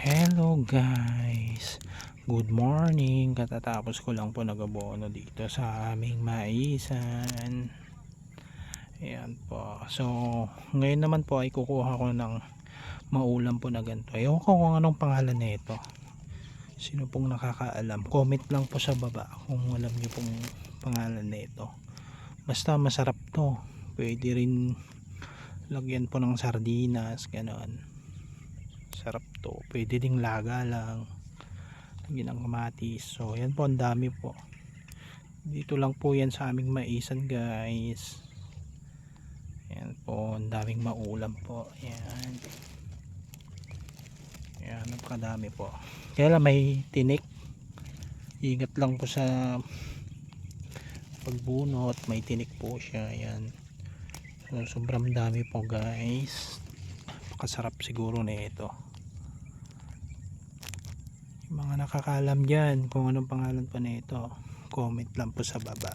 Hello guys. Good morning. Katatapos ko lang po nagabono dito sa aming maisan. Ayan po. So ngayon naman po ay kukuha ko ng maulam po na ganito. Ewan ko kung anong pangalan na ito. Sino pong nakakaalam? Comment lang po sa baba kung alam niyo pong pangalan na ito. Basta masarap to. Pwede rin lagyan po ng sardinas Ganon sarap to. Pwede ding laga lang. Lagyan ng kamatis so yan po ang dami po. Dito lang po yan sa aming maisan guys. Yan po ang daming maulam po. Yan. Yan napakadami po. Kaya lang may tinik. Ingat lang po sa pagbunot. May tinik po siya. Yan. So, sobrang dami po guys. Napakasarap siguro na ito mga nakakalam dyan kung anong pangalan pa na ito comment lang po sa baba